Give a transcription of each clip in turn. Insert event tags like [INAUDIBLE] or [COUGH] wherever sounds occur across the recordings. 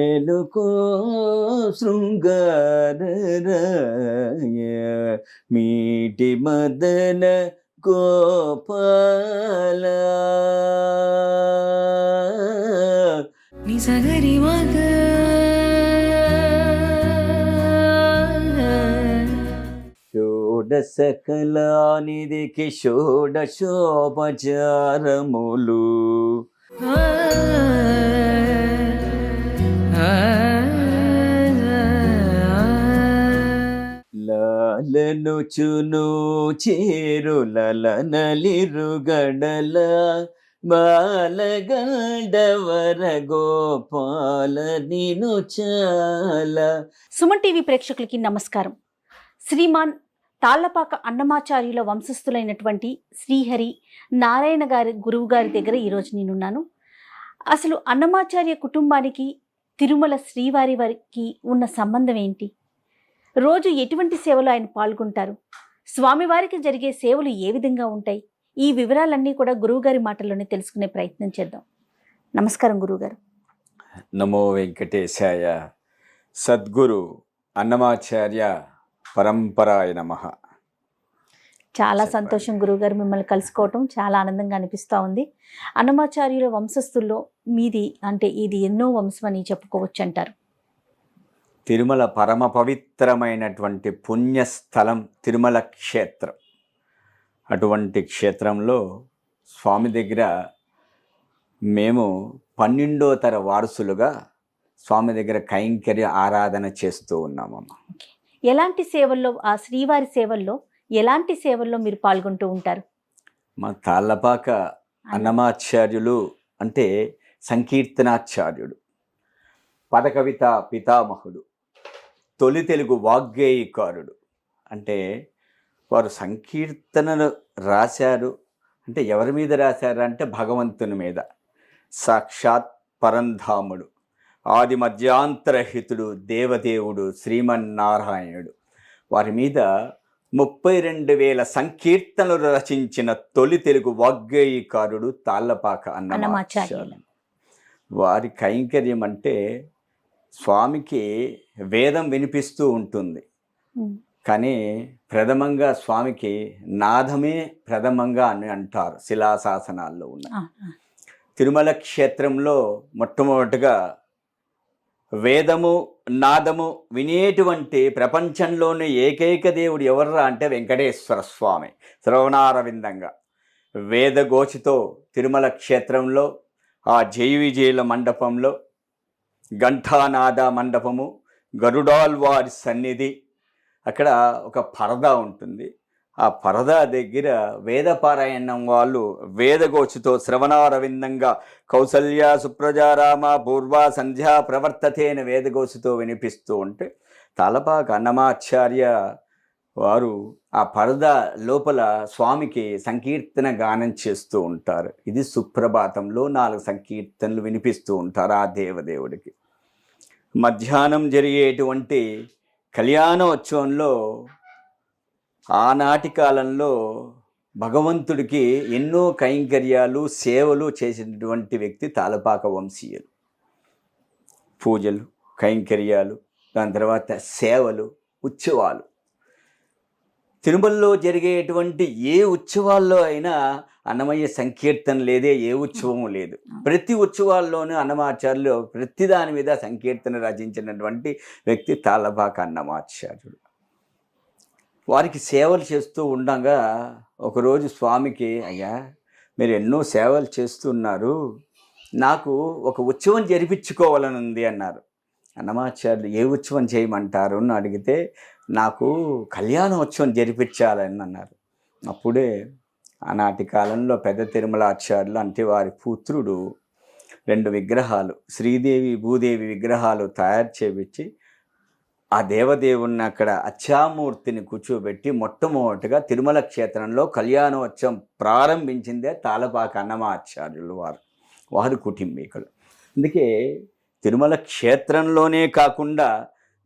మెలుకో శృంగారరాయ మీటి మదన గోపాల నిజగరి మగ షోడశ కళానిధికి షోడశోపచారములు లాలను చును చేరులన నలిరుగడల బాలగండవర గోపాల నిను చాల. సుమన్ టీవీ ప్రేక్షకులకి నమస్కారం. శ్రీమాన్ తాళ్ళపాక అన్నమాచార్యుల వంశస్థులైనటువంటి శ్రీహరి నారాయణ గారి గురువు గారి దగ్గర ఈరోజు నేనున్నాను. అసలు అన్నమాచార్య కుటుంబానికి తిరుమల శ్రీవారి వారికి ఉన్న సంబంధం ఏంటి? రోజు ఎటువంటి సేవలు ఆయన పాల్గొంటారు? స్వామివారికి జరిగే సేవలు ఏ విధంగా ఉంటాయి? ఈ వివరాలన్నీ కూడా గురువుగారి మాటల్లోనే తెలుసుకునే ప్రయత్నం చేద్దాం. నమస్కారం గురువుగారు. నమో వెంకటేశాయ సద్గురు అన్నమాచార్య పరంపరాయ నమ. చాలా. సంతోషం గురువుగారు మిమ్మల్ని కలుసుకోవటం చాలా ఆనందంగా అనిపిస్తూ ఉంది. అన్నమాచార్యుల వంశస్థుల్లో మీది అంటే ఇది ఎన్నో వంశం అని చెప్పుకోవచ్చు అంటారు తిరుమల పరమ పవిత్రమైనటువంటి పుణ్యస్థలం తిరుమల క్షేత్రం. అటువంటి క్షేత్రంలో స్వామి దగ్గర మేము పన్నెండో తర వారసులుగా స్వామి దగ్గర కైంకర్య ఆరాధన చేస్తూ ఉన్నామమ్మ. ఎలాంటి సేవల్లో ఆ శ్రీవారి సేవల్లో ఎలాంటి సేవల్లో మీరు పాల్గొంటూ ఉంటారు? మా తాళ్ళపాక అన్నమాచార్యులు అంటే సంకీర్తనాచార్యుడు పదకవిత పితామహుడు తొలి తెలుగు వాగ్గేయకారుడు. అంటే వారు సంకీర్తనలు రాశారు. అంటే ఎవరి మీద రాశారు అంటే భగవంతుని మీద. సాక్షాత్ పరంధాముడు ఆది మధ్యాంతరహితుడు దేవదేవుడు శ్రీమన్నారాయణుడు. వారి మీద ముప్పై రెండు వేల సంకీర్తనలు రచించిన తొలి తెలుగు వాగ్గేయకారుడు తాళ్ళపాక అన్నమాచార్యులు. వారి కైంకర్యం అంటే స్వామికి వేదం వినిపిస్తూ ఉంటుంది. కానీ ప్రథమంగా స్వామికి నాదమే ప్రథమంగా అని అంటారు శిలాశాసనాల్లో ఆ, తిరుమల క్షేత్రంలో మొట్టమొదటిగా వేదము నాదము వినేటువంటి ప్రపంచంలోని ఏకైక దేవుడు ఎవర్రా అంటే వెంకటేశ్వర స్వామి శ్రవణారవిందంగా. వేదగోచితో తిరుమల క్షేత్రంలో ఆ జై విజయుల మండపంలో ఘంటానాద మండపము గరుడాల్వారి సన్నిధి అక్కడ ఒక పరదా ఉంటుంది. ఆ పరదా దగ్గర వేదపారాయణం వాళ్ళు వేదగోచితో శ్రవణారవిందంగా కౌసల్య సుప్రజారామ పూర్వ సంధ్యా ప్రవర్తతే అని వేదగోచితో వినిపిస్తూ ఉంటే తలపాక అన్నమాచార్య వారు ఆ పరదా లోపల స్వామికి సంకీర్తన గానం చేస్తూ ఉంటారు. ఇది సుప్రభాతంలో నాలుగు సంకీర్తనలు వినిపిస్తూ ఉంటారు ఆ దేవదేవుడికి. మధ్యాహ్నం జరిగేటువంటి కళ్యాణోత్సవంలో ఆనాటి కాలంలో భగవంతుడికి ఎన్నో కైంకర్యాలు సేవలు చేసినటువంటి వ్యక్తి తాలపాక వంశీయులు. పూజలు కైంకర్యాలు దాని తర్వాత సేవలు ఉత్సవాలు. తిరుమలలో జరిగేటువంటి ఏ ఉత్సవాల్లో అయినా అన్నమయ్య సంకీర్తన లేదే ఏ ఉత్సవం లేదు. ప్రతి ఉత్సవాల్లోనూ అన్నమాచార్యులు ప్రతి దాని మీద సంకీర్తన రచించినటువంటి వ్యక్తి తాళపాక అన్నమాచార్యుడు. వారికి సేవలు చేస్తూ ఉండగా ఒకరోజు స్వామికి అయ్యా మీరు ఎన్నో సేవలు చేస్తున్నారు. నాకు ఒక ఉత్సవం జరిపించుకోవాలని ఉంది అన్నారు. అన్నమాచార్యులు ఏ ఉత్సవం చేయమంటారు? అని అడిగితే నాకు కళ్యాణోత్సవం జరిపించాలని అన్నారు. అప్పుడే ఆనాటి కాలంలో పెద్ద తిరుమలాచార్యులు అంటే వారి పుత్రుడు రెండు విగ్రహాలు శ్రీదేవి భూదేవి విగ్రహాలు తయారు చేపించి ఆ దేవదేవుణ్ణి అక్కడ అచ్చామూర్తిని కూర్చోబెట్టి మొట్టమొదటిగా తిరుమల క్షేత్రంలో కళ్యాణోత్సవం ప్రారంభించిందే తాళపాక అన్నమాచార్యులు వారు వారు కుటుంబీకులు. అందుకే తిరుమల క్షేత్రంలోనే కాకుండా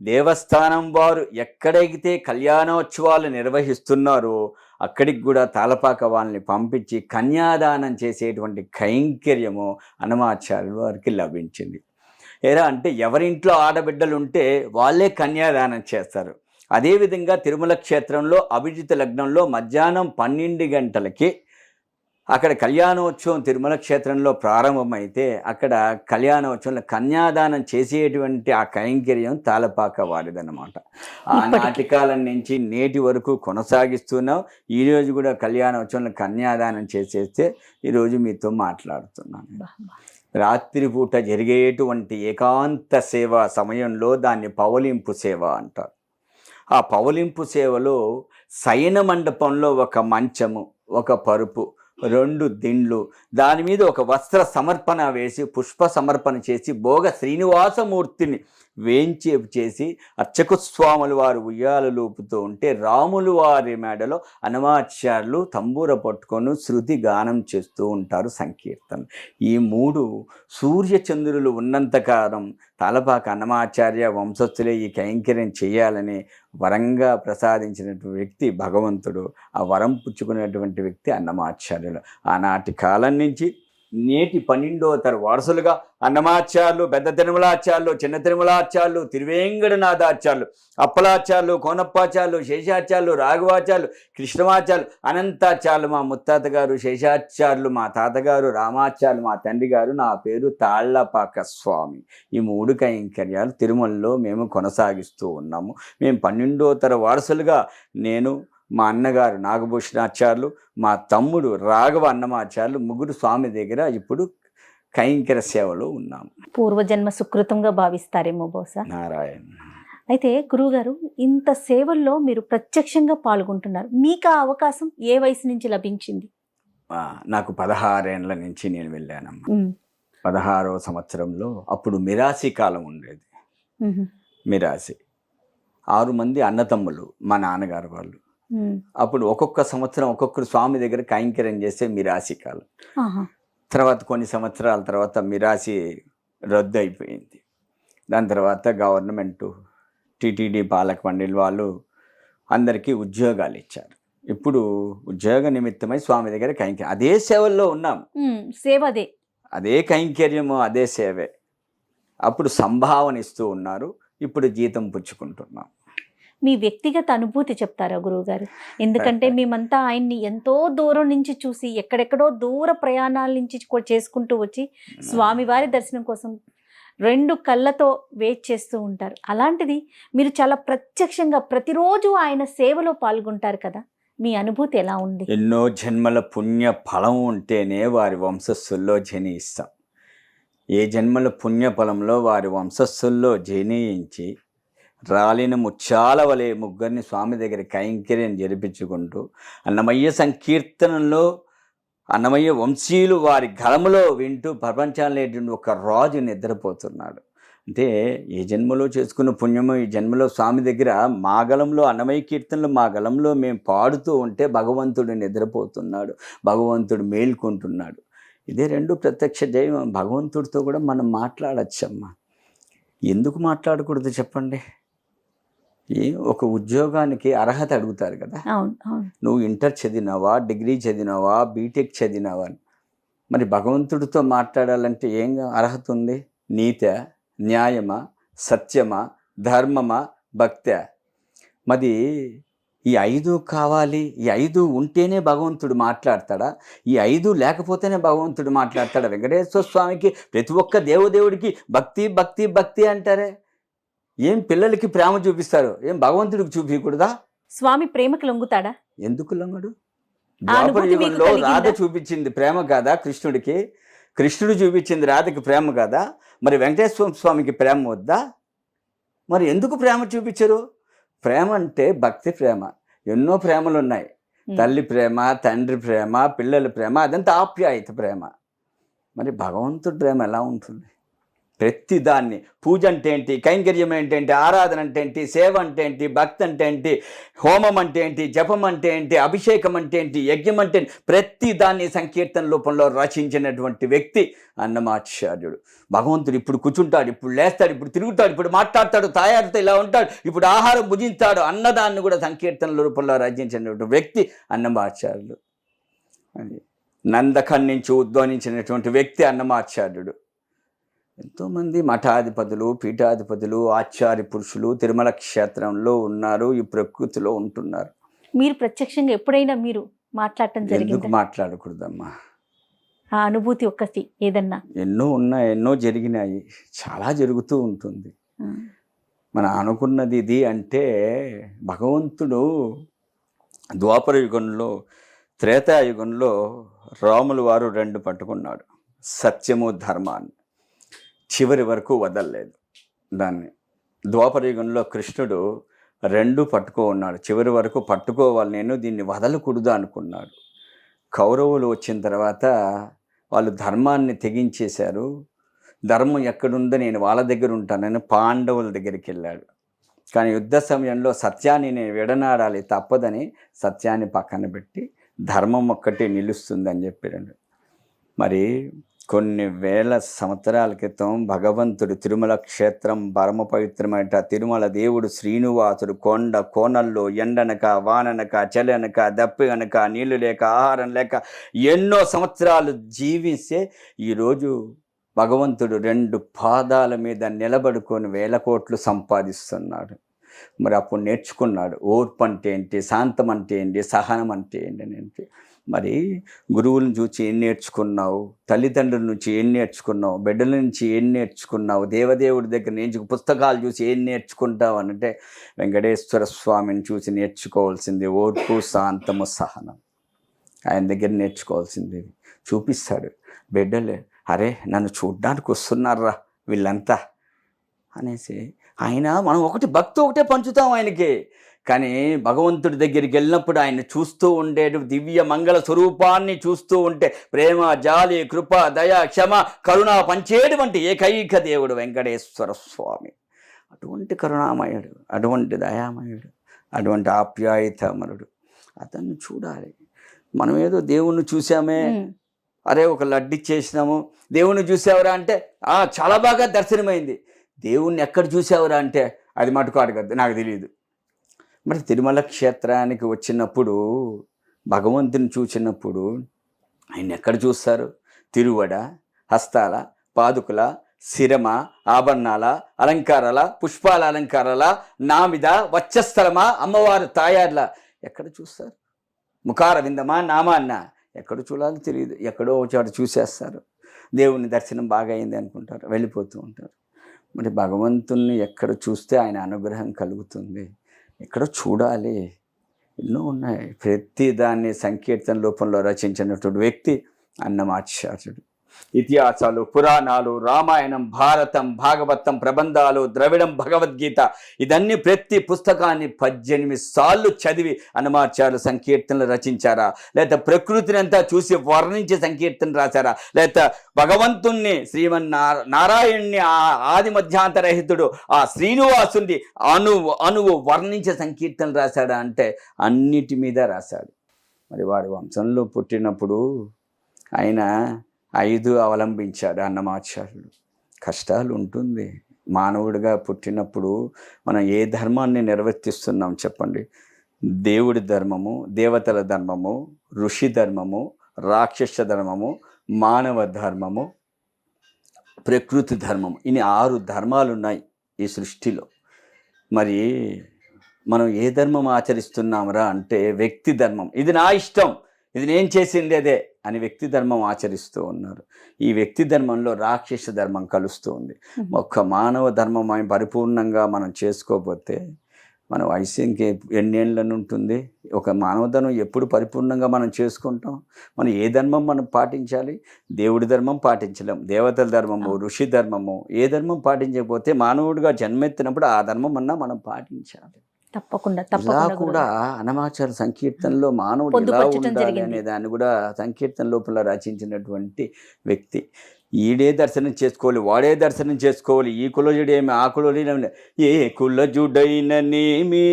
దేవస్థానం వారు ఎక్కడైతే కళ్యాణోత్సవాలు నిర్వహిస్తున్నారో అక్కడికి కూడా తాళపాక వాళ్ళని పంపించి కన్యాదానం చేసేటువంటి కైంకర్యము అన్నమాచార్యుల వారికి లభించింది. ఎలా అంటే ఎవరింట్లో ఆడబిడ్డలు ఉంటే వాళ్ళే కన్యాదానం చేస్తారు అదేవిధంగా తిరుమల క్షేత్రంలో అభిజిత లగ్నంలో మధ్యాహ్నం పన్నెండు గంటలకి అక్కడ కళ్యాణోత్సవం తిరుమల క్షేత్రంలో ప్రారంభమైతే అక్కడ కళ్యాణోత్సవంలో కన్యాదానం చేసేటువంటి ఆ కైంకర్యం తాళపాక వారిదన్నమాట ఆ ఇప్పటికీ. నాటి కాలం నుంచి నేటి వరకు కొనసాగిస్తున్నాం ఈరోజు కూడా కళ్యాణోత్సవంలో కన్యాదానం చేసేస్తే ఈరోజు మీతో మాట్లాడుతున్నాను. రాత్రిపూట జరిగేటువంటి ఏకాంత సేవ సమయంలో దాన్ని పవలింపు సేవ అంటారు. ఆ పవలింపు సేవలో శయన మండపంలో ఒక మంచము ఒక పరుపు రెండు దిండ్లు దాని మీద ఒక వస్త్ర సమర్పణ వేసి పుష్ప సమర్పణ చేసి భోగ శ్రీనివాసమూర్తిని వేంచేపు చేసి అర్చకస్వాములు వారు ఉయ్యాల లూపుతూ ఉంటే రాములు వారి మేడలో అనమాచార్యులు తంబూర పట్టుకొని శృతి గానం చేస్తూ ఉంటారు సంకీర్తన. ఈ మూడు సూర్యచంద్రులు ఉన్నంతకాలం తలపాక అన్నమాచార్య వంశస్థులే ఈ కైంకర్యం చేయాలని వరంగా ప్రసాదించినటువంటి వ్యక్తి భగవంతుడు ఆ వరం పుచ్చుకునేటువంటి వ్యక్తి అన్నమాచార్యులు. ఆనాటి కాలం నుంచి నేటి పన్నెండో తర వారసులుగా అన్నమాచార్యులు పెద్ద తిరుమలాచార్యులు చిన్న తిరుమలాచార్యులు తిరువేంగడనాథాచార్యులు అప్పలాచార్యులు కోనప్పాచార్యులు శేషాచార్యులు రాఘవాచార్యులు కృష్ణమాచార్యులు అనంతాచార్యులు మా ముత్తాత గారు శేషాచార్యులు మా తాతగారు రామాచార్యులు మా తండ్రి గారు నా పేరు తాళ్ళపాక స్వామి. ఈ మూడు కైంకర్యాలు తిరుమలలో మేము కొనసాగిస్తూ ఉన్నాము. మేము పన్నెండో తర వారసులుగా నేను మా అన్నగారు నాగభూషణాచార్యులు మా తమ్ముడు రాఘవ అన్నమాచార్యులు ముగ్గురు స్వామి దగ్గర ఇప్పుడు కైంకర సేవలో ఉన్నాము పూర్వజన్మ సుకృతంగా భావిస్తారేమో బహుశా. నారాయణ. అయితే గురువుగారు ఇంత సేవల్లో మీరు ప్రత్యక్షంగా పాల్గొంటున్నారు. మీకు ఆ అవకాశం ఏ వయసు నుంచి లభించింది? నాకు పదహారేండ్ల నుంచి నేను వెళ్ళానమ్మా. ఉమ్, పదహారవ సంవత్సరంలో అప్పుడు మిరాసి కాలం ఉండేది. మిరాసి. ఆరు మంది అన్నతమ్ములు మా నాన్నగారు వాళ్ళు. అప్పుడు ఒక్కొక్క సంవత్సరం ఒక్కొక్కరు స్వామి దగ్గర కైంకర్యం చేస్తే మిరాసి కాలం. తర్వాత కొన్ని సంవత్సరాల తర్వాత మిరాసి రద్దు అయిపోయింది. దాని తర్వాత గవర్నమెంట్ టీటీడీ పాలక మండలి వాళ్ళు అందరికీ ఉద్యోగాలు ఇచ్చారు. ఇప్పుడు ఉద్యోగ నిమిత్తమై స్వామి దగ్గర కైంకర్యం అదే సేవల్లో ఉన్నాం. సేవ అదే. అదే కైంకర్యము అదే సేవే. అప్పుడు సంభావన ఇస్తూ ఉన్నారు. ఇప్పుడు జీతం పుచ్చుకుంటున్నాం. మీ వ్యక్తిగత అనుభూతి చెప్తారా గురువుగారు? ఎందుకంటే మేమంతా ఆయన్ని ఎంతో దూరం నుంచి చూసి ఎక్కడెక్కడో దూర ప్రయాణాల నుంచి చేసుకుంటూ వచ్చి స్వామివారి దర్శనం కోసం రెండు కళ్ళతో వెయిట్ చేస్తూ ఉంటారు. అలాంటిది మీరు చాలా ప్రత్యక్షంగా ప్రతిరోజు ఆయన సేవలో పాల్గొంటారు కదా? మీ అనుభూతి ఎలా ఉంది? ఎన్నో జన్మల పుణ్య ఫలం ఉంటేనే వారి వంశస్థుల్లో జనిస్తాం ఏ జన్మల పుణ్య ఫలంలో వారి వంశస్థుల్లో జనించి రాలిన ముత్యాల వలె ముగ్గురిని స్వామి దగ్గర కైంకర్యం జరిపించుకుంటూ అన్నమయ్య సంకీర్తనలో అన్నమయ్య వంశీయులు వారి గళములో వింటూ ప్రపంచాన్ని ఒక రాజు నిద్రపోతున్నాడు. అంటే ఏ జన్మలో చేసుకున్న పుణ్యము ఈ జన్మలో స్వామి దగ్గర మా గలంలో అన్నమయ్య కీర్తనలు మా గలంలో మేము పాడుతూ ఉంటే భగవంతుడు నిద్రపోతున్నాడు భగవంతుడు మేల్కొంటున్నాడు. ఇదే రెండు ప్రత్యక్ష దైవం భగవంతుడితో కూడా మనం మాట్లాడచ్చమ్మా. ఎందుకు మాట్లాడకూడదు చెప్పండి? ఒక ఉద్యోగానికి అర్హత అడుగుతారు కదా. నువ్వు ఇంటర్ చదివినావా డిగ్రీ చదివినావా బీటెక్ చదివినావా. మరి భగవంతుడితో మాట్లాడాలంటే ఏం అర్హత ఉంది? నీత న్యాయమా సత్యమా ధర్మమా భక్త? మరి ఈ ఐదు కావాలి ఈ ఐదు ఉంటేనే భగవంతుడు మాట్లాడతాడా? ఈ ఐదు లేకపోతేనే భగవంతుడు మాట్లాడతాడా? వెంకటేశ్వర స్వామికి ప్రతి ఒక్క దేవదేవుడికి భక్తి భక్తి భక్తి అంటారే. ఏం పిల్లలకి ప్రేమ చూపిస్తారు? ఏం భగవంతుడికి చూపించకూడదా స్వామి ప్రేమకు లొంగుతాడా? ఎందుకు లొంగడు? యుగంలో? రాధ చూపించింది ప్రేమ కాదా కృష్ణుడికి? కృష్ణుడు చూపించింది రాధకి ప్రేమ కాదా? మరి వెంకటేశ్వర స్వామికి ప్రేమ వద్దా? మరి ఎందుకు ప్రేమ చూపించరు? ప్రేమ అంటే భక్తి ప్రేమ. ఎన్నో ప్రేమలు ఉన్నాయి. తల్లి ప్రేమ తండ్రి ప్రేమ పిల్లల ప్రేమ అదంతా ఆప్యాయత ప్రేమ. మరి భగవంతుడి ప్రేమ ఎలా ఉంటుంది? ప్రతిదాన్ని. పూజ అంటే ఏంటి కైంకర్యం ఏంటేంటి ఆరాధన అంటే ఏంటి సేవ అంటే ఏంటి భక్తి అంటే ఏంటి హోమం అంటే ఏంటి జపం అంటే ఏంటి అభిషేకం అంటే ఏంటి యజ్ఞం అంటే ప్రతిదాన్ని ప్రతి దాన్ని సంకీర్తన రూపంలో రచించినటువంటి వ్యక్తి అన్నమాచార్యుడు. భగవంతుడు ఇప్పుడు కూర్చుంటాడు ఇప్పుడు లేస్తాడు ఇప్పుడు తిరుగుతాడు ఇప్పుడు మాట్లాడతాడు తయారుతో ఇలా ఉంటాడు ఇప్పుడు ఆహారం భుజించాడు అన్నదాన్ని కూడా సంకీర్తనల రూపంలో రచించినటువంటి వ్యక్తి అన్నమాచార్యుడు. నందకం నుంచి ఉద్భవించినటువంటి వ్యక్తి అన్నమాచార్యుడు. ఎంతోమంది మఠాధిపతులు పీఠాధిపతులు ఆచార్య పురుషులు తిరుమల క్షేత్రంలో ఉన్నారు ఈ ప్రకృతిలో ఉంటున్నారు. మీరు ప్రత్యక్షంగా ఎప్పుడైనా మీరు మాట్లాడటం ఎందుకు జరిగింది? మాట్లాడకూడదమ్మా? ఆ అనుభూతి ఒక్కటి ఏదన్నా? ఎన్నో ఉన్నాయి ఎన్నో జరిగినాయి చాలా జరుగుతూ ఉంటుంది. ఆ. మనం అనుకున్నది ఇది అంటే భగవంతుడు ద్వాపర యుగంలో త్రేతాయుగంలో రాములు వారు రెండు పట్టుకున్నాడు సత్యము ధర్మాన్ని. చివరి వరకు వదలలేదు. దాన్ని ద్వాపరయుగంలో కృష్ణుడు రెండు పట్టుకో ఉన్నాడు. చివరి వరకు పట్టుకోవాలి నేను దీన్ని వదలకూడదు అనుకున్నాడు. కౌరవులు వచ్చిన తర్వాత వాళ్ళు ధర్మాన్ని తెగించేశారు. ధర్మం ఎక్కడుందో నేను వాళ్ళ దగ్గర ఉంటానని పాండవుల దగ్గరికి వెళ్ళాడు. కానీ యుద్ధ సమయంలో సత్యాన్ని నేను విడనాడాలి తప్పదని సత్యాన్ని పక్కన పెట్టి ధర్మం ఒక్కటే నిలుస్తుందని చెప్పాడు. మరి కొన్ని వేల సంవత్సరాల క్రితం భగవంతుడు తిరుమల క్షేత్రం పరమ పవిత్రమైన తిరుమల దేవుడు శ్రీనివాసుడు కొండ కోనల్లో ఎండనక వాననక చలనక దప్పి అనక నీళ్ళు లేక ఆహారం లేక ఎన్నో సంవత్సరాలు జీవిస్తే ఈరోజు భగవంతుడు రెండు పాదాల మీద నిలబడుకొని వేల కోట్లు సంపాదిస్తున్నాడు. మరి అప్పుడు నేర్చుకున్నాడు ఓర్పు అంటే ఏంటి శాంతం అంటే ఏంటి సహనం అంటే ఏంటి అని మరి గురువులను చూసి ఏం నేర్చుకున్నావు? తల్లిదండ్రుల నుంచి ఏం నేర్చుకున్నావు? బిడ్డల నుంచి ఏం నేర్చుకున్నావు? దేవదేవుడి దగ్గర నుంచి పుస్తకాలు చూసి ఏం నేర్చుకుంటావు అంటే వెంకటేశ్వర స్వామిని చూసి నేర్చుకోవాల్సింది ఓర్పు శాంతము సహనం. ఆయన దగ్గర నేర్చుకోవాల్సింది. చూపిస్తాడు. బిడ్డలే అరే నన్ను చూడ్డానికి వస్తున్నారా వీళ్ళంతా? అనేసి ఆయన మనం ఒకటి భక్తి ఒకటే పంచుతాం ఆయనకి. కానీ భగవంతుడి దగ్గరికి వెళ్ళినప్పుడు ఆయన చూస్తూ ఉండేటు దివ్య మంగళ స్వరూపాన్ని చూస్తూ ఉంటే ప్రేమ జాలి కృప దయ క్షమ కరుణ పంచేటువంటి ఏకైక దేవుడు వెంకటేశ్వర స్వామి. అటువంటి కరుణామయుడు అటువంటి దయామయుడు అటువంటి ఆప్యాయతమరుడు అతన్ని చూడాలి. మనం ఏదో దేవుణ్ణి చూసామే. అరే ఒక లడ్డు ఇచ్చేసినాము దేవుణ్ణి చూసావురా అంటే "ఆ, చాలా బాగా దర్శనమైంది. దేవుణ్ణి ఎక్కడ చూసావురా అంటే అది మటుకు అడగద్దు నాకు తెలియదు మరి తిరుమల క్షేత్రానికి వచ్చినప్పుడు భగవంతుని చూసినప్పుడు ఆయన ఎక్కడ చూస్తారు? తిరువడ హస్తాల పాదుకుల శిరమ ఆభరణాల అలంకారాల పుష్పాల అలంకారాల నామిద వచ్చస్థలమా అమ్మవారు తాయార్ల ఎక్కడ చూస్తారు? ముఖార విందమా నామాన్న ఎక్కడ చూడాలో తెలియదు. ఎక్కడో ఒక చోట చూసేస్తారు. దేవుని దర్శనం బాగా అయింది అనుకుంటారు. వెళ్ళిపోతూ ఉంటారు. మరి భగవంతుణ్ణి ఎక్కడ చూస్తే ఆయన అనుగ్రహం కలుగుతుంది? ఇక్కడ చూడాలి. ఎన్నో ఉన్నాయి. ప్రతి దాన్ని సంకీర్తన రూపంలో రచించినటువంటి వ్యక్తి అన్నమాచార్యుడు. ఇతిహాసాలు పురాణాలు రామాయణం భారతం భాగవతం ప్రబంధాలు ద్రవిడం భగవద్గీత ఇదన్నీ ప్రతి పుస్తకాన్ని పద్దెనిమిది సార్లు చదివి అనుమార్చారు సంకీర్తనలు రచించారా? లేదా ప్రకృతిని అంతా చూసి వర్ణించి సంకీర్తన రాశారా? లేదా భగవంతుణ్ణి శ్రీమన్ నారాయణ్ణి ఆ ఆది మధ్యాంతరహితుడు ఆ శ్రీనివాసుని అణువు అణువు వర్ణించే సంకీర్తనలు రాశాడా అంటే అన్నిటి మీద రాశాడు. మరి వారి వంశంలో పుట్టినప్పుడు ఆయన ఐదు అవలంబించాడు అన్నమాచార్యుడు. కష్టాలు ఉంటుంది మానవుడిగా పుట్టినప్పుడు మనం ఏ ధర్మాన్ని నిర్వర్తిస్తున్నాం చెప్పండి? దేవుడి ధర్మము దేవతల ధర్మము ఋషి ధర్మము రాక్షస ధర్మము మానవ ధర్మము ప్రకృతి ధర్మము. ఇన్ని ఆరు ధర్మాలు ఉన్నాయి ఈ సృష్టిలో. మరి మనం ఏ ధర్మం ఆచరిస్తున్నామరా అంటే వ్యక్తి ధర్మం. ఇది నా ఇష్టం. ఇది నేను చేసింది అదే అని వ్యక్తి ధర్మం ఆచరిస్తూ ఉన్నారు. ఈ వ్యక్తి ధర్మంలో రాక్షస ధర్మం కలుస్తూ ఉంది. ఒక్క మానవ ధర్మం పరిపూర్ణంగా మనం చేసుకోకపోతే మన ఇంకే ఎన్నేళ్ళని ఉంటుంది? ఒక మానవ ధర్మం ఎప్పుడు పరిపూర్ణంగా మనం చేసుకుంటాం? మనం ఏ ధర్మం మనం పాటించాలి? దేవుడి ధర్మం పాటించలేం. దేవతల ధర్మము ఋషి ధర్మము ఏ ధర్మం పాటించకపోతే మానవుడిగా జన్మెత్తినప్పుడు ఆ ధర్మం అన్నా మనం పాటించాలి. తప్పకుండా ఇలా తప్పకుండా కూడా. అనమాచార సంకీర్తనలో మానవుడు ఎలా ఉండాలి. అనే దాన్ని కూడా సంకీర్తన లోపల రచించినటువంటి వ్యక్తి ఈడే దర్శనం చేసుకోవాలి వాడే దర్శనం చేసుకోవాలి ఈ కులజుడేమి ఆ కులజుడేమి ఏ కులజుడైననేమి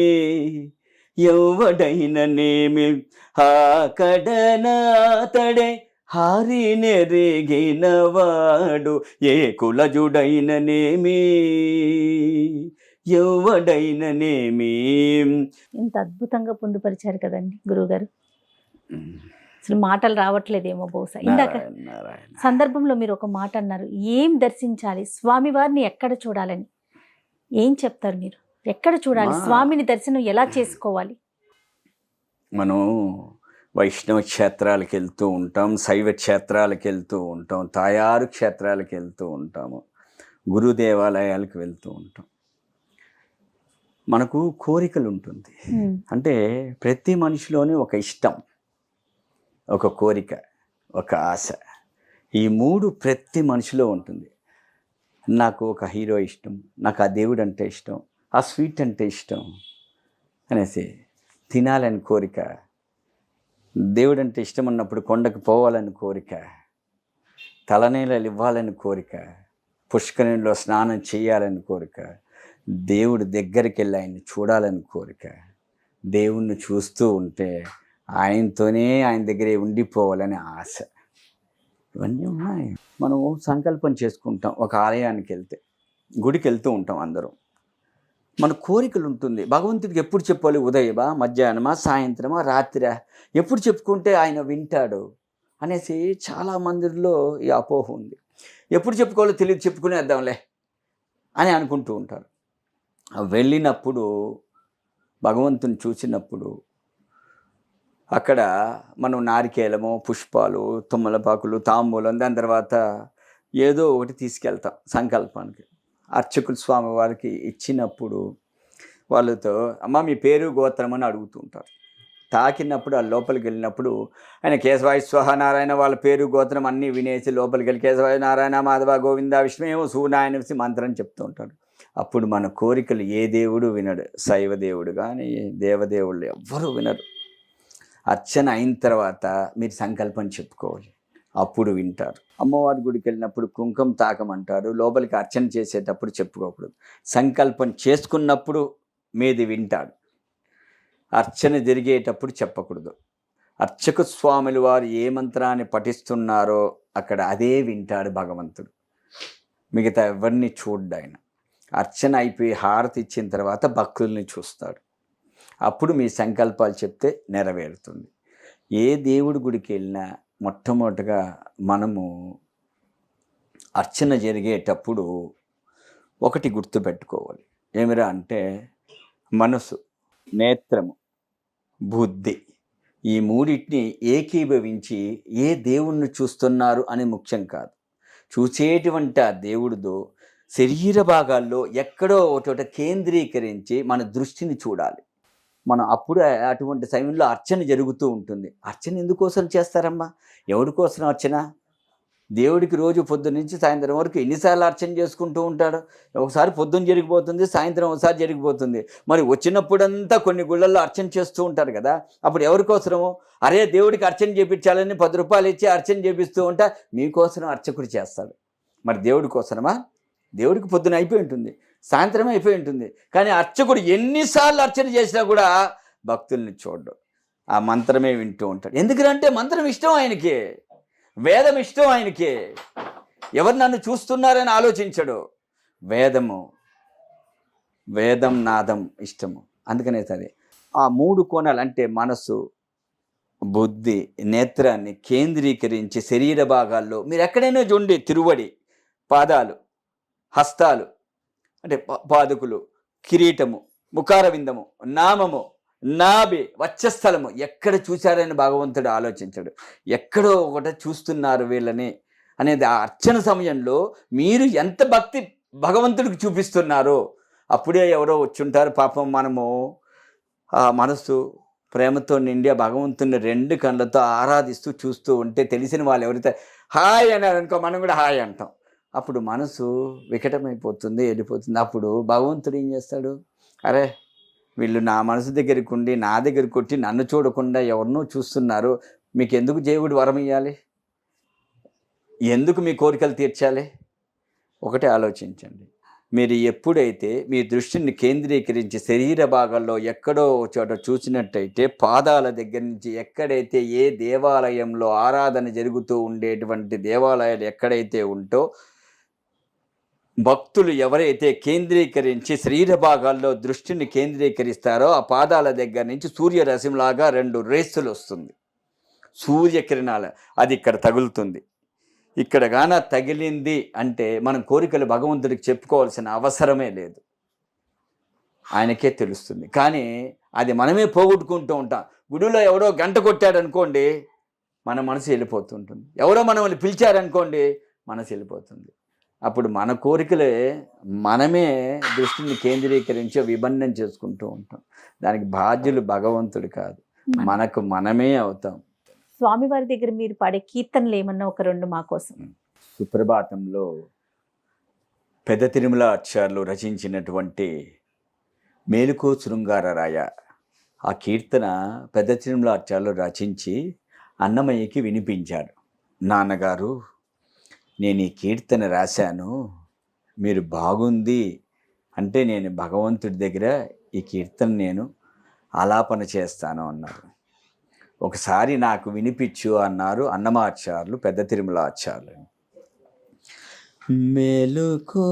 ఎవడైననేమి ఆకడనాతడే హారి నెరిగినవాడు ఏ కులజుడైననేమి ఎవడైననేమి? ఇంత అద్భుతంగా పొందుపరిచారు కదండి గురువుగారు. అసలు మాటలు రావట్లేదేమో బహుశా. ఇందాక. సందర్భంలో మీరు ఒక మాట అన్నారు ఏం దర్శించాలి? స్వామివారిని ఎక్కడ చూడాలని? ఏం చెప్తారు మీరు? ఎక్కడ చూడాలి? స్వామిని దర్శనం ఎలా చేసుకోవాలి? మనం వైష్ణవ క్షేత్రాలకు వెళ్తూ ఉంటాం శైవ క్షేత్రాలకు వెళ్తూ ఉంటాం తాయారు క్షేత్రాలకు వెళ్తూ ఉంటాము గురు దేవాలయాలకు వెళ్తూ ఉంటాం. మనకు కోరికలు ఉంటుంది అంటే ప్రతి మనిషిలోని ఒక ఇష్టం ఒక కోరిక ఒక ఆశ ఈ మూడు ప్రతి మనిషిలో ఉంటుంది. నాకు ఒక హీరో ఇష్టం నాకు ఆ దేవుడు అంటే ఇష్టం ఆ స్వీట్ అంటే ఇష్టం అనేసి తినాలని కోరిక దేవుడు అంటే ఇష్టం ఉన్నప్పుడు కొండకు పోవాలని కోరిక తలనీళ్ళలు ఇవ్వాలని కోరిక పుష్కరిణిలో స్నానం చేయాలని కోరిక దేవుడి దగ్గరికి వెళ్ళి ఆయన్ని చూడాలని కోరిక. దేవుణ్ణి చూస్తూ ఉంటే ఆయనతోనే ఆయన దగ్గరే ఉండిపోవాలని ఆశ. ఇవన్నీ ఉన్నాయి. మనం సంకల్పం చేసుకుంటాం. ఒక ఆలయానికి వెళ్తే గుడికి వెళ్తూ ఉంటాం అందరం. మన కోరికలు ఉంటుంది. భగవంతుడికి ఎప్పుడు చెప్పాలి? ఉదయమా మధ్యాహ్నమా సాయంత్రమా రాత్రి ఎప్పుడు చెప్పుకుంటే ఆయన వింటాడు? అనేసి చాలా మందిలో ఈ అపోహ ఉంది. ఎప్పుడు చెప్పుకోవాలో తెలియదు చెప్పుకునేద్దాంలే అని అనుకుంటూ ఉంటారు. వెళ్ళినప్పుడు భగవంతుని చూసినప్పుడు అక్కడ మనం నారికేలము పుష్పాలు తుమ్మలపాకులు తాంబూలం దాని తర్వాత ఏదో ఒకటి తీసుకెళ్తాం సంకల్పానికి. అర్చకులు స్వామి వారికి ఇచ్చినప్పుడు వాళ్ళతో అమ్మ మీ పేరు గోత్రం అని అడుగుతూ ఉంటారు. తాకినప్పుడు ఆ లోపలికి వెళ్ళినప్పుడు ఆయన కేశవాయ స్వహ నారాయణ వాళ్ళ పేరు గోత్రం అన్నీ వినేసి లోపలికి వెళ్ళి కేశవాయ నారాయణ మాధవ గోవింద విష్ణుయేమో సూనాయనసి మంత్రం చెప్తూ ఉంటాడు. అప్పుడు మన కోరికలు ఏ దేవుడు వినడు. శైవ దేవుడు కానీ దేవదేవుళ్ళు ఎవ్వరూ వినరు. అర్చన అయిన తర్వాత మీరు సంకల్పం చెప్పుకోవాలి. అప్పుడు వింటారు. అమ్మవారి గుడికి వెళ్ళినప్పుడు కుంకుమ తాకమంటారు. లోపలికి అర్చన చేసేటప్పుడు చెప్పుకోకూడదు. సంకల్పం చేసుకున్నప్పుడు మీది వింటాడు. అర్చన జరిగేటప్పుడు చెప్పకూడదు. అర్చక స్వాములు వారు ఏ మంత్రాన్ని పఠిస్తున్నారో అక్కడ అదే వింటాడు భగవంతుడు. మిగతా ఎవరిని చూడ్డాయన. అర్చన అయిపోయి హారతి ఇచ్చిన తర్వాత భక్తుల్ని చూస్తాడు. అప్పుడు మీ సంకల్పాలు చెప్తే నెరవేరుతుంది. ఏ దేవుడి గుడికి వెళ్ళినా మొట్టమొదటిగా మనము అర్చన జరిగేటప్పుడు ఒకటి గుర్తుపెట్టుకోవాలి ఏమిరా అంటే మనసు నేత్రము బుద్ధి ఈ మూడింటిని ఏకీభవించి ఏ దేవుణ్ణి చూస్తున్నారు అని ముఖ్యం కాదు. చూసేటువంటి ఆ దేవుడితో శరీర భాగాల్లో ఎక్కడో ఒకటోట కేంద్రీకరించి మన దృష్టిని చూడాలి. మనం అప్పుడు అటువంటి సమయంలో అర్చన జరుగుతూ ఉంటుంది. అర్చన ఎందుకోసం చేస్తారమ్మా? ఎవరి కోసం అర్చన? దేవుడికి రోజు పొద్దున్న నుంచి సాయంత్రం వరకు ఎన్నిసార్లు అర్చన చేసుకుంటూ ఉంటాడు? ఒకసారి పొద్దున్న జరిగిపోతుంది సాయంత్రం ఒకసారి జరిగిపోతుంది. మరి వచ్చినప్పుడంతా కొన్ని గుళ్ళల్లో అర్చన చేస్తూ ఉంటారు కదా? అప్పుడు ఎవరి కోసము అరే దేవుడికి అర్చన చేపించాలని పది రూపాయలు ఇచ్చి అర్చన చేపిస్తూ ఉంటా మీకోసం అర్చకుడు చేస్తాడు. మరి దేవుడి కోసమా దేవుడికి పొద్దున అయిపోయి ఉంటుంది సాయంత్రం అయిపోయి ఉంటుంది. కానీ అర్చకుడు ఎన్నిసార్లు అర్చన చేసినా కూడా భక్తుల్ని చూడడు. ఆ మంత్రమే వింటూ ఉంటాడు. ఎందుకంటే మంత్రం ఇష్టం ఆయనకి వేదం ఇష్టం ఆయనకి. ఎవరు నన్ను చూస్తున్నారని ఆలోచించడు. వేదము వేదం నాదం ఇష్టము. అందుకనే సరే ఆ మూడు కోణాలు అంటే మనసు బుద్ధి నేత్రాన్ని కేంద్రీకరించి శరీర భాగాల్లో మీరు ఎక్కడైనా చూడండి తిరువడి పాదాలు. హస్తాలు అంటే పాదుకులు కిరీటము ముఖారవిందము నామము నాభి వక్షస్థలము ఎక్కడ చూశారని భగవంతుడు ఆలోచించాడు. ఎక్కడో ఒకటి చూస్తున్నారు వీళ్ళని అనేది ఆ అర్చన సమయంలో మీరు ఎంత భక్తి భగవంతుడికి చూపిస్తున్నారో అప్పుడే ఎవరో వచ్చుంటారు పాపం మనము. ఆ మనసు ప్రేమతో నిండి ఆ భగవంతుని రెండు కళ్ళతో ఆరాధిస్తూ చూస్తూ ఉంటే తెలిసిన వాళ్ళు ఎవరైతే హాయ్ అని అనుకో మనం కూడా హాయ్ అంటాం. అప్పుడు మనసు వికటమైపోతుంది వెళ్ళిపోతుంది. అప్పుడు భగవంతుడు ఏం చేస్తాడు? అరే వీళ్ళు నా మనసు దగ్గరికి ఉండి నా దగ్గర కొట్టి నన్ను చూడకుండా ఎవరినో చూస్తున్నారు. మీకు ఎందుకు దేవుడు వరం ఇవ్వాలి ఎందుకు మీ కోరికలు తీర్చాలి? ఒకటే ఆలోచించండి. మీరు ఎప్పుడైతే మీ దృష్టిని కేంద్రీకరించి శరీర భాగాల్లో ఎక్కడో చోట చూసినట్టయితే పాదాల దగ్గర నుంచి ఎక్కడైతే ఏ దేవాలయంలో ఆరాధన జరుగుతూ ఉండేటువంటి దేవాలయాలు ఎక్కడైతే ఉంటో భక్తులు ఎవరైతే కేంద్రీకరించి శరీర భాగాల్లో దృష్టిని కేంద్రీకరిస్తారో ఆ పాదాల దగ్గర నుంచి సూర్యరశ్మిలాగా రెండు రేసులు వస్తుంది. సూర్యకిరణాల అది ఇక్కడ తగులుతుంది. ఇక్కడ గాన తగిలింది అంటే మనం కోరికలు భగవంతుడికి చెప్పుకోవాల్సిన అవసరమే లేదు. ఆయనకే తెలుస్తుంది. కానీ అది మనమే పోగొట్టుకుంటూ ఉంటాం. గుడిలో ఎవరో గంట కొట్టాడు అనుకోండి మన మనసు వెళ్ళిపోతుంటుంది. ఎవరో మనల్ని పిలిచారనుకోండి మనసు వెళ్ళిపోతుంది. అప్పుడు మన కోరికలే మనమే దృష్టిని కేంద్రీకరించి విభిన్నం చేసుకుంటూ ఉంటాం. దానికి బాధ్యులు భగవంతుడు కాదు. మనకు మనమే అవుతాం. స్వామివారి దగ్గర మీరు పాడే కీర్తనలు ఏమన్నా ఒక రెండు మా కోసం? సుప్రభాతంలో పెద్ద తిరుమల ఆచార్యులు రచించినటువంటి మేలుకో శృంగారరాయ ఆ కీర్తన పెద్ద తిరుమల ఆచార్యులు రచించి అన్నమయ్యకి వినిపించారు నాన్నగారు నేను ఈ కీర్తన రాశాను మీరు బాగుంది అంటే నేను భగవంతుడి దగ్గర ఈ కీర్తన నేను ఆలాపన చేస్తాను అన్నారు. ఒకసారి నాకు వినిపించు అన్నారు అన్నమాచార్యులు పెద్ద తిరుమల ఆచార్యులు. మేలుకో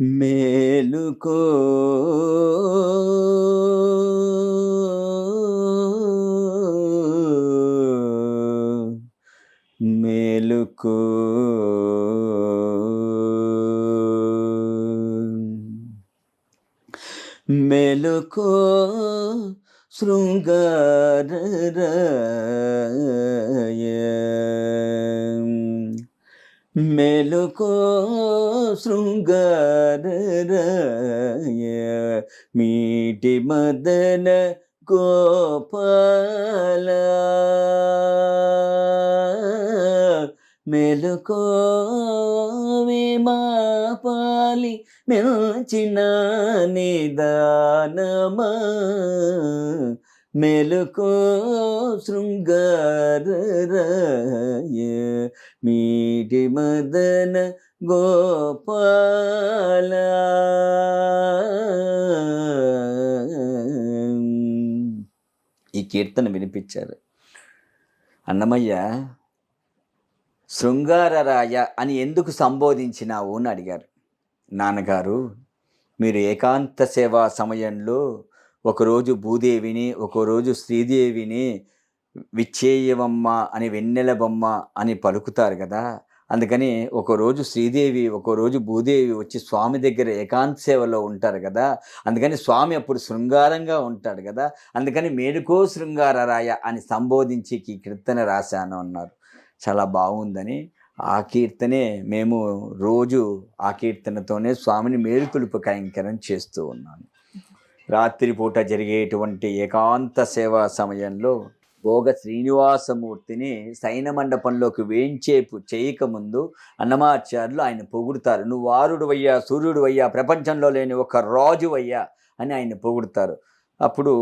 మేలుకో. మేలుకో మెలుకో శృంగారయ మెలుకో శృంగారయ మీటి మదన గోపాల. మెలుకో పాలి మెల్చిన నిదానమా? మెలుకో శృంగారయ మీటి మదన గోపాల. ఈ కీర్తన వినిపించారు. అన్నమయ్య శృంగారరాయ అని ఎందుకు సంబోధించినావు అని అడిగారు. నాన్నగారు మీరు ఏకాంత సేవా సమయంలో ఒకరోజు భూదేవిని ఒకరోజు శ్రీదేవిని విచ్చేయవమ్మ అని వెన్నెల బొమ్మ అని పలుకుతారు కదా. అందుకని ఒకరోజు శ్రీదేవి ఒకరోజు భూదేవి వచ్చి స్వామి దగ్గర ఏకాంత సేవలో ఉంటారు కదా. అందుకని స్వామి అప్పుడు శృంగారంగా ఉంటాడు కదా. అందుకని మేలుకో శృంగారరాయ అని సంబోధించి కీర్తన రాశాను అన్నారు. చాలా బాగుందని ఆ కీర్తనే మేము రోజు ఆ కీర్తనతోనే స్వామిని మేలుకొలుపు కైంకర్యం చేస్తూ ఉన్నాను. రాత్రిపూట జరిగేటువంటి ఏకాంత సేవా సమయంలో భోగ శ్రీనివాసమూర్తిని సైన మండపంలోకి వేయించేపు చేయకముందు అన్నమాచార్యులు ఆయన పొగుడుతారు. నువ్వు వారుడువయ్యా సూర్యుడు అయ్యా ప్రపంచంలో లేని ఒక రాజువయ్యా అని ఆయన పొగుడుతారు. అప్పుడు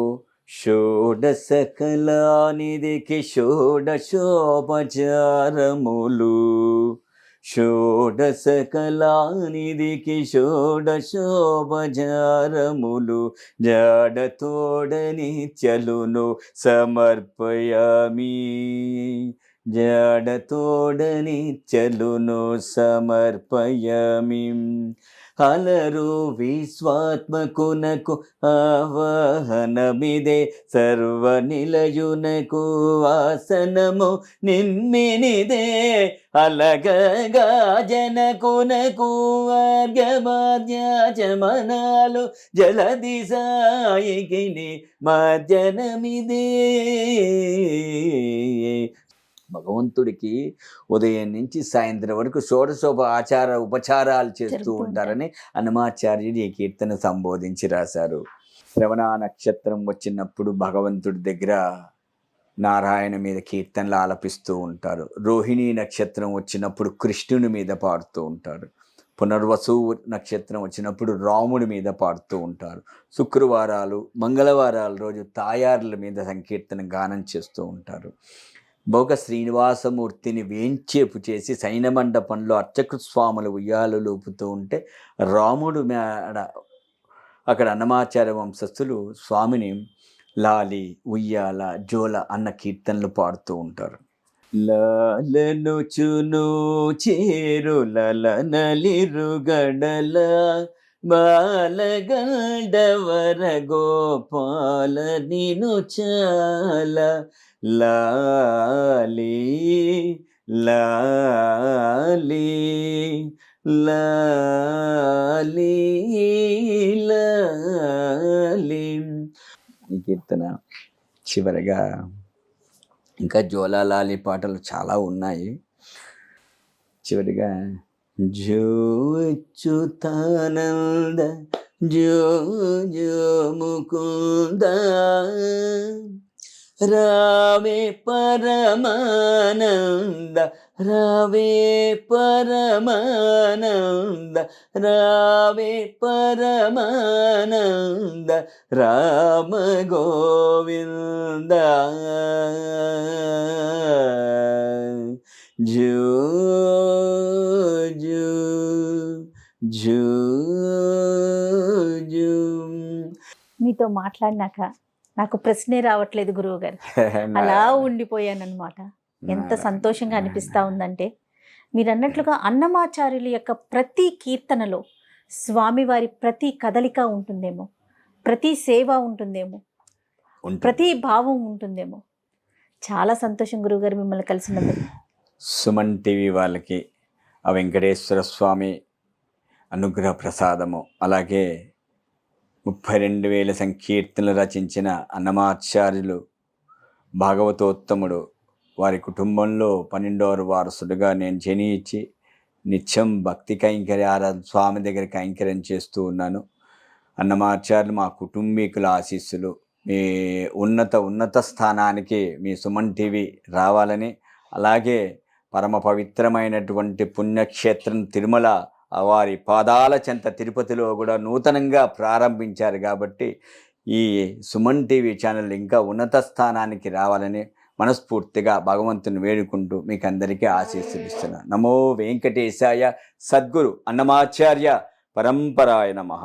షోడశ కళానిధికి షోడశోపచారములు షోడశ కళానిధికి షోడశోపచారములు జాడతోడని చలును సమర్పయామి. జాడతోడని చలును సమర్పయామి. అలరు విశ్వాత్మకునకు ఆవాహనమిదే సర్వ నిలయునకు వాసనము నిమ్మినిదే అలగగా జనకునకు ఆర్గమాద్యాచమనాలు జలది సాయికిని మధ్యనమిదే భగవంతుడికి ఉదయం నుంచి సాయంత్రం వరకు షోడశోప ఆచార ఉపచారాలు చేస్తూ ఉంటారని హనుమాచార్యుడు ఈ కీర్తన సంబోధించి రాశారు. శ్రవణ నక్షత్రం వచ్చినప్పుడు భగవంతుడి దగ్గర నారాయణ మీద కీర్తనలు ఆలపిస్తూ ఉంటారు. రోహిణీ నక్షత్రం వచ్చినప్పుడు కృష్ణుని మీద పాడుతూ ఉంటారు. పునర్వసు నక్షత్రం వచ్చినప్పుడు రాముడి మీద పాడుతూ ఉంటారు. శుక్రవారాలు మంగళవారాల రోజు తాయారుల మీద సంకీర్తన గానం చేస్తూ ఉంటారు. భోగ శ్రీనివాసమూర్తిని వేంచేపు చేసి సైనమండపంలో అర్చకస్వాములు స్వాములు ఉయ్యాలు లూపుతూ ఉంటే రాముడు మేడ అక్కడ అన్నమాచార్య వంశస్థులు స్వామిని లాలి ఉయ్యాల జోల అన్న కీర్తనలు పాడుతూ ఉంటారు. లాలను చును చేరు లలనలిరు గడల బాలగండవర గోపాల నిను చాల లాలి లాలి లాలి లాలి. ఈ కీర్తన చివరగా ఇంకా జోలాలాలి పాటలు చాలా ఉన్నాయి. చివరిగా జో అచ్యుతానంద జో జో ముకుందా. రావే పరమానంద రావే పరమానంద రావే పరమానంద రామ గోవింద. జూ జూ జూ జో. మీతో మాట్లాడినాక నాకు ప్రశ్నే రావట్లేదు గురువు గారు [LAUGHS] అలా ఉండిపోయానన్నమాట. ఎంత సంతోషంగా అనిపిస్తా ఉందంటే మీరు అన్నట్లుగా అన్నమాచార్యుల యొక్క ప్రతి కీర్తనలో స్వామివారి ప్రతి కదలిక ఉంటుందేమో ప్రతి సేవ ఉంటుందేమో ఉంటుంది. ప్రతి భావం ఉంటుందేమో. చాలా సంతోషం గురువుగారు మిమ్మల్ని కలిసినందుకు. సుమన్ టీవీ వాళ్ళకి ఆ వెంకటేశ్వర స్వామి అనుగ్రహ ప్రసాదము అలాగే ముప్పై రెండు వేల సంకీర్తనలు రచించిన అన్నమాచార్యులు భాగవతోత్తముడు. వారి కుటుంబంలో పన్నెండవ వారసుడుగా నేను జనించి నిత్యం భక్తి కైంకర్య ఆరాధన స్వామి దగ్గర కైంకర్యం చేస్తూ ఉన్నాను. అన్నమాచార్యులు మా కుటుంబీకుల ఆశీస్సులు. మీ ఉన్నత ఉన్నత స్థానానికి మీ సుమన్ టీవీ రావాలని అలాగే పరమ పవిత్రమైనటువంటి పుణ్యక్షేత్రం తిరుమల వారి పాదాల చెంత తిరుపతిలో కూడా నూతనంగా ప్రారంభించారు కాబట్టి ఈ సుమన్ టీవీ ఛానల్ ఇంకా ఉన్నత స్థానానికి రావాలని మనస్ఫూర్తిగా భగవంతుని వేడుకుంటూ మీకు అందరికీ ఆశీస్సులు నమో వెంకటేశాయ సద్గురు అన్నమాచార్య పరంపరాయ నమః.